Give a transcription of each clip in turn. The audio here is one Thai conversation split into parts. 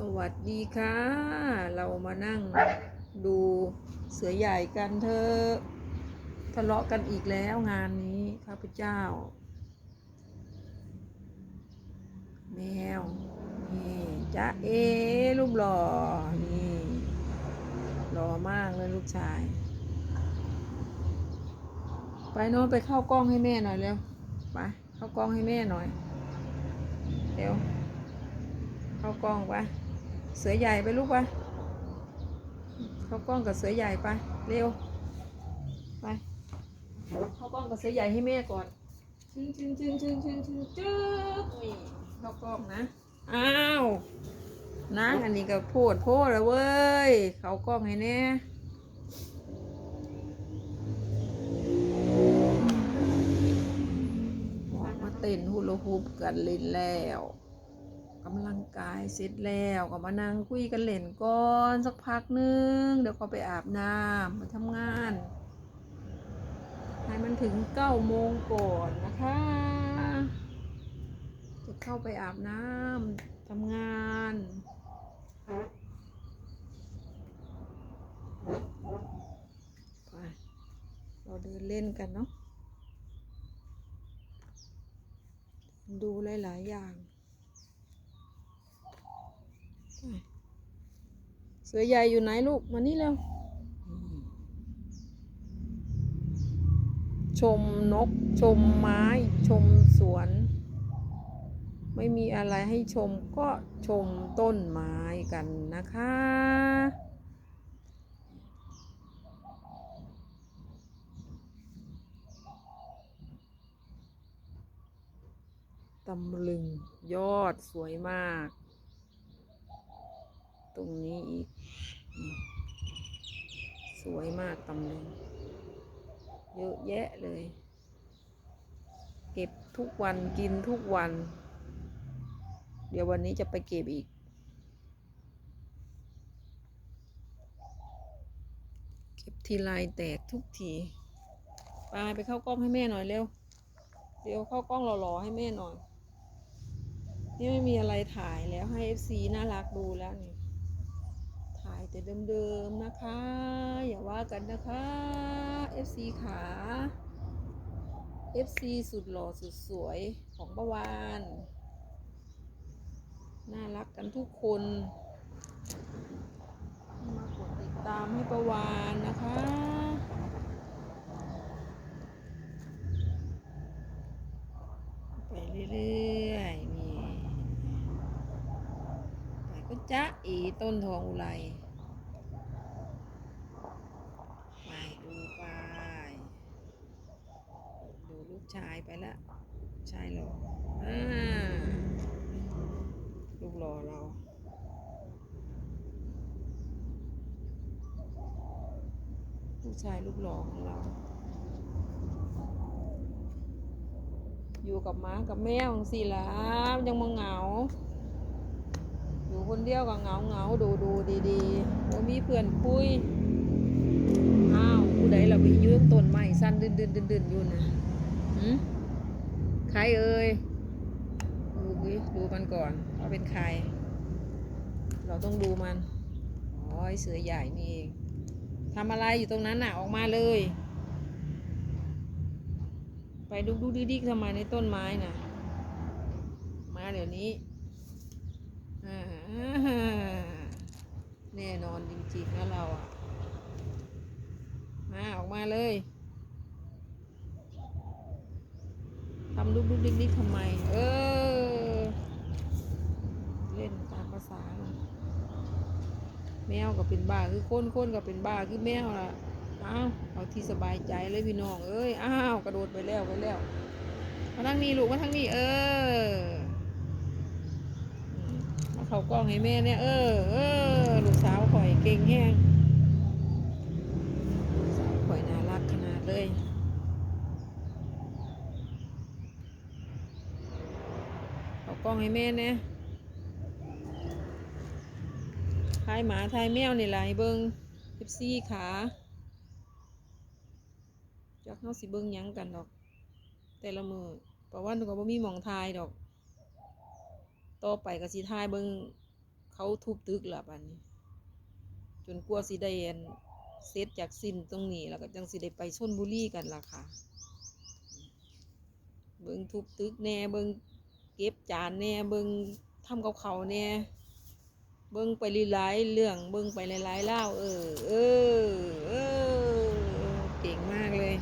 สวัสดีค่ะ เรามานั่งดูเสือใหญ่กันเถอะทะเลาะกันอีกแล้วงานนี้ข้าพเจ้า แมว นี่จ๊ะเอรูปหล่อ นี่หล่อมากเลยลูกชาย ไปโน้นไปเข้ากล้องให้แม่หน่อยเร็ว ไป เข้ากล้องให้แม่หน่อย เร็วเข้ากล้องไป เสือใหญ่ไปลูกไปเขากล้องกับเสือใหญ่ไป เร็ว ไปเขากล้องกับเสือใหญ่ให้แม่ก่อนชึ้งชึ้งชึ้งชึ้งชึ้งชึ้งจึ๊บนี่เขากล้องนะ อ้าวนั่งอันนี้ก็พูดโพดแล้วเว้ย เขากล้องให้แน่ออกมาเต้นฮูลาฮูปกันล่นแล้ว กำลังกายเสร็จแล้วก็มานั่งคุยกันเล่นก่อนสักพักหนึงเดี๋ยวก็ไปอาบน้ำมาทำงาน ให้มันถึงเก้าโมงก่อนนะคะ จะเข้าไปอาบน้ำทำงานไปเราเดินเล่นกันเนาะดูหลาย ๆ อย่างไป เสือใหญ่อยู่ไหนลูก มานี่เร็วชมนก ชมไม้ ชมสวน ไม่มีอะไรให้ชมก็ชมต้นไม้กันนะคะตำลึงยอดสวยมาก ตรงนี้อีก สวยมากตำลึงเยอะแยะเลย เก็บทุกวันกินทุกวัน เดี๋ยววันนี้จะไปเก็บอีก เก็บทีไรแตกทุกทีไปไปเข้ากล้องให้แม่หน่อยเร็ว เดี๋ยวเข้ากล้องหล่อๆให้แม่หน่อยนี่ไม่มีอะไรถ่ายแล้วให้ FC น่ารักดูแล้วนี่ แต่เดิมๆนะคะ อย่าว่ากันนะคะ FC ขา FC สุดหล่อสุดสวยของประวานน่ารักกันทุกคนมากดติดตามให้ประวานนะคะไปเรื่อยๆนี่ไปก็จ๊ะอีต้นทองอุไรไปดูไป ดูลูก ชายไปละชายหล่ออ่าลูกหล่อเราลูกชายลูกหล่อของเรา อยู่กับม้ากับแมวสิล่ะยังมาเหงา อยู่คนเดียวก็เหงาเหงาดูดูดีดีๆว่ามีเพื่อนคุยอ้าวผู้ใดเราไปยืมต้นไม้สั้นดืนดืนดืนดืนอยู่นะหืมใครเอ่ยดูดูมันก่อนว่าเป็นใคร เราต้องดูมันอ๋อเสือใหญ่นี่เองทำอะไรอยู่ตรงนั้นน่ะออกมาเลย ไปดูดูดิดิทำไมในต้นไม้น่ะ มาเดี๋ยวนี้แน่นอนจริงๆนะเราอะมาออกมาเลย ทำลูกลูกดิ๊กดิ๊กทำไม เออ เล่นตามภาษา แมวก็เป็นบ้าคือคนคนก็เป็นบ้าคือแมวล่ะอ้าวเอาที่สบายใจเลยพี่น้อง เอ้ย อ้าว กระโดดไปแล้วไปแล้ว มาทางนี้ลูกมาทางนี้เออมมาเขากล้องให้แม่เนี่ย เออ เออ ลูกสาวข่อยเก่งแห้งลูกสาวข่อยน่ารักขนาดเลย เขา กล้องให้แม่เนี่ยทายหมาทายแมวนี่ล่ะเบิงเอฟซีขาจักเฮาสิเบิงยั้งกันดอก แต่ละมือเพราะว่าหนูก็บ่มีมองทายดอก ต่อไปก็สิทายเบิงเขาทุบตึกละบัดนี้ จนกลัวสิได้อันเสร็จากสิ้นตรงนี้แล้วก็จังสิได้ไปชนบุรีกันล่ะค่ะ เบิงทุบตึกแน่เบิง เก็บจานแหน่เบิงทำกับเขาวแหน่เบิงไปหลายเรื่องเบิงไปหลายๆเล่าเออเออเออเก่งมากเลย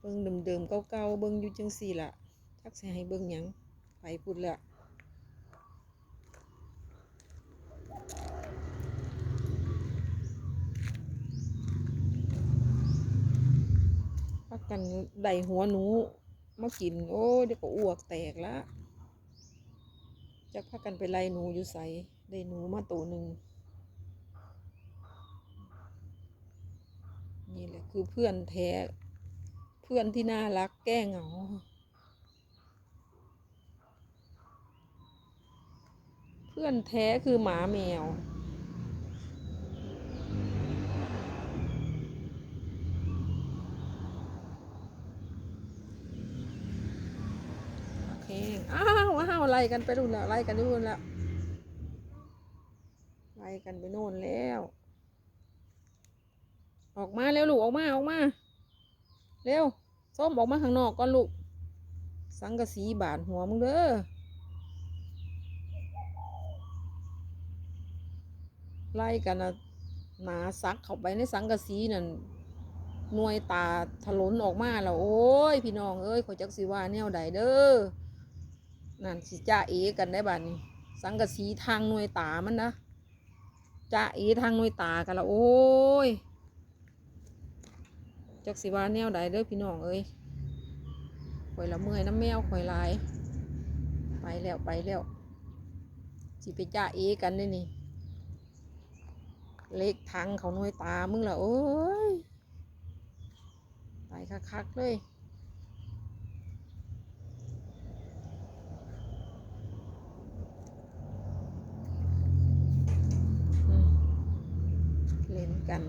เบิงเดิมๆเก่าๆเบิงอยู่จังสี่ละทักสิให้เบิงยังไปพูดละ กันได้หัวหนูมากิน โอ้เดี๋ยวก็อ้วกแตกละจักพักกันไปไล่หนูอยู่ใสได้หนูมาตัวหนึ่งนี่แหละคือเพื่อนแท้เพื่อนที่น่ารักแก้เหงาเพื่อนแท้คือหมาแมว โอเค อ้าวอ้าว ไล่กันไปนู่นแล้วไล่กันไปนู่นแล้วไล่กันไปโน่นแล้ว ออกมาเร็วลูกออกมาออกมาเร็วส้มออกมาข้างนอกก่อนลูก สังกะสีบาดหัวมึงเด้อไล่กันนะหนาซักเข้าไปในสังกะสีนั่นหน่วยตาถลนออกมาแล้วโอ้ย พี่น้องเอ้ยขอยจักสิว่าแนวใดเด้อ นั่นสิจ้าเอกันได้บัดนี้ สังกะสีทางหน่วยตามันนะจ้าเอทางหน่วยตากันละโอ้ยจักสิว่าแนวใดเด้อพี่น้องเอ้ยข่อยละเมื่อยน้ำแมวข่อยลาย ไปแล้วไปแล้วสิไปจ้าเอกันได้นี่เล็กทางเขาหน่วยตามึงละโอ้ยไปคักๆเลย กัน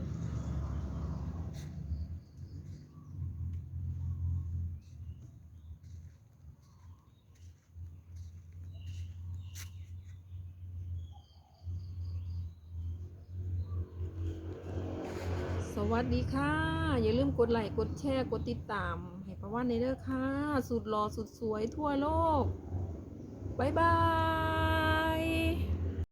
สวัสดีค่ะ อย่าลืมกดไลค์กดแชร์กดติดตาม ให้ประวันในเด้อค่ะ สุดหล่อสุดสวยทั่วโลก บ๊ายบาย